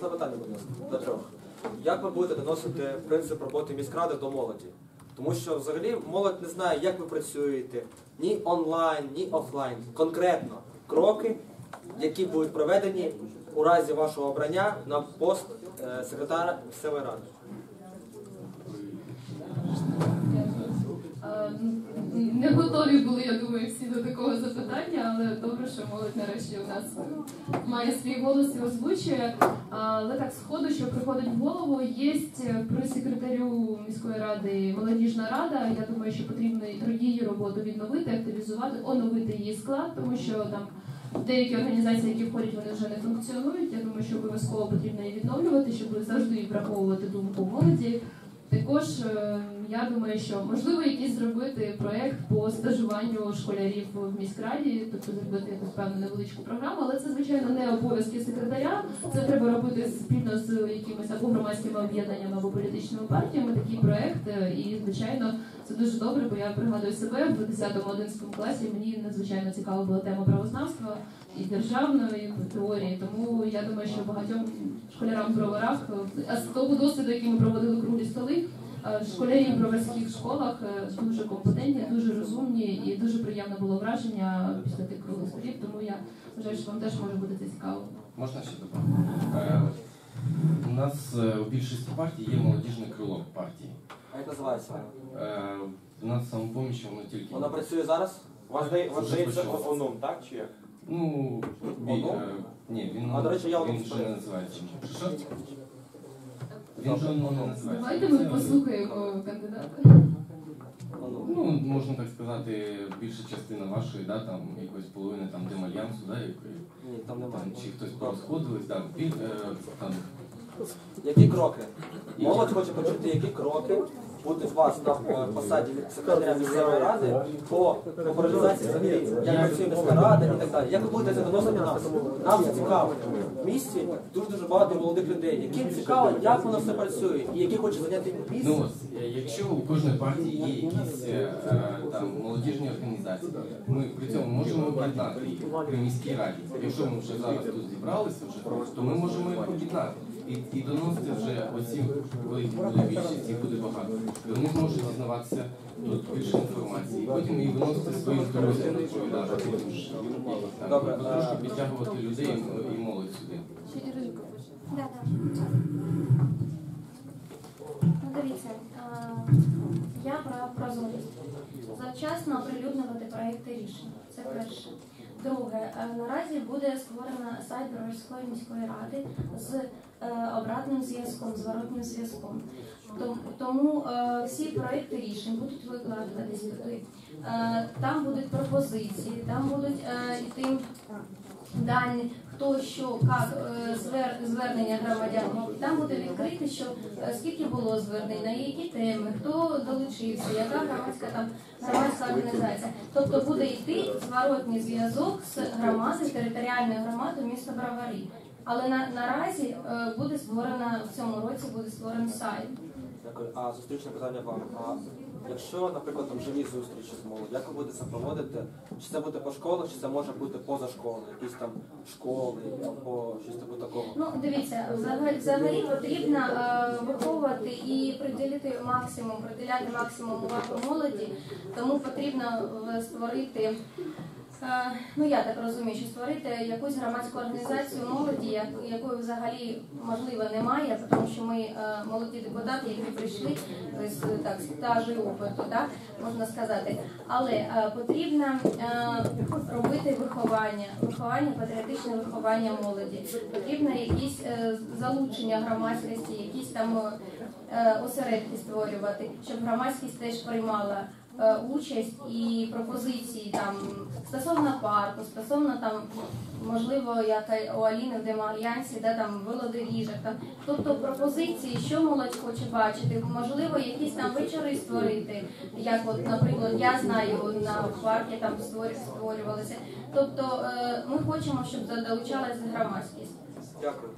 запитання, будь ласка, до трьох. Як ви будете доносити принцип роботи міськради до молоді? Тому що взагалі молодь не знає, як ви працюєте, ні онлайн, ні офлайн. Конкретно кроки, які будуть проведені у разі вашого обрання на пост е, секретаря місцевої ради. Е, Не готові були, я думаю, всі до такого запитання, добре, що молодь нарешті у нас має свій голос і озвучує. Але так, сходу, що приходить в голову, є при секретарю міської ради молодіжна рада. Я думаю, що потрібно її роботу відновити, активізувати, оновити її склад, тому що там. Деякі організації, які входять, вони вже не функціонують. Я думаю, що обов'язково потрібно її відновлювати, щоб завжди враховувати думку молоді. Також е, я думаю, що можливо якийсь зробити проект по стажуванню школярів в міськраді, тобто зробити якусь певну невеличку програму, але це звичайно не обов'язки секретаря. Це треба робити спільно з якимись або громадськими об'єднаннями, або політичними партіями. Такий проект, Е, і звичайно це дуже добре, бо я пригадую себе в 10-11 класі. Мені надзвичайно цікава була тема правознавства і державної теорії. Тому я думаю, що багатьом школярам в броварах, а з того досвіду, який ми проводили круглі столи, школярі в броварських школах е, дуже компетентні, дуже розумні і дуже приємне було враження після тих круглих столів. Тому я вважаю, що вам теж може бути це цікаво. Можна ще добавити? Е, У нас е, у більшості партій є молодіжне крило партії. А як називається? Е, У нас самопоміч, воно тільки. Вона працює зараз? У вас здається почалося. Так? Чи як? Ну, бі, Оно? е, ні, він, А, до речі, я він ще не називається. Що? Він же не називається. Давайте ми Це- послухаємо кандидата. Ну, можна так сказати, більша частина вашої, да, там якоїсь половини там демальянсу, да, якої Ні, там немає. там чи хтось порозходились, да, бі- е, там Які кроки? Молодь хоче почути, які кроки у вас на е, посаді секретаря місцевої ради по популяризації взагалі, як працює міська рада і так далі. Як ви будете це доносити нам? Нам це цікаво. В місті дуже дуже багато молодих людей, яким цікаво, як воно все працює, і які хочуть зайняти місце. Ну, якщо у кожної партії є якісь е, там молодіжні організації, ми при цьому можемо об'єднати їх при міській раді. Якщо ми вже зараз тут зібралися, вже, то ми можемо їх об'єднати. І, і доносити вже оці великі буде більшість, їх буде багато. І Вони зможуть дізнаватися тут більше інформації. І потім її виносити своїм друзям, відповідати. Потім ж, Добре, е, підтягувати людей і- молодь сюди. Да, да. Ну, дивіться, е, я про прозорість. Завчасно оприлюднювати проекти рішень. Це перше. Друге, е, наразі буде створено сайт Броварської міської ради з обратним зв'язком, зворотнім зв'язком. Том- Тому е, всі проекти рішень будуть викладатись туди. Е, Там будуть пропозиції, там будуть е, йти дані, хто що, як е, звер, звернення громадян. Там буде відкрити, що е, скільки було звернень, на які теми, хто долучився, яка громадська там громадська організація. Тобто буде йти зворотній зв'язок з громадою, територіальною громадою міста Броварі. Але на, наразі е, буде створена в цьому році буде створений сайт. Дякую. А зустрічне питання вам. А якщо, наприклад, там живі зустрічі з молоддю, як ви будете це проводити? Чи це буде по школах, чи це може бути поза школою, якісь там школи або щось типу такого? Ну, дивіться, взагалі, взагалі потрібно е, виховувати і приділити максимум, приділяти максимум уваги молоді, тому потрібно е, створити. Е, Ну я так розумію, що створити якусь громадську організацію молоді, як- якої взагалі можливо немає, тому що ми е, молоді депутати, які прийшли з так стажу і опиту, так можна сказати. Але е, потрібно робити виховання, виховання, патріотичне виховання молоді. Потрібно якісь залучення громадськості, якісь там осередки створювати, щоб громадськість теж приймала участь і пропозиції там стосовно парку, стосовно там можливо, як у Аліни в Демальянсі, де там велодоріжок, там тобто пропозиції, що молодь хоче бачити, можливо, якісь там вечори створити, як от, наприклад, я знаю на паркі там створю- створювалися. Тобто е, ми хочемо, щоб долучалася громадськість. Дякую.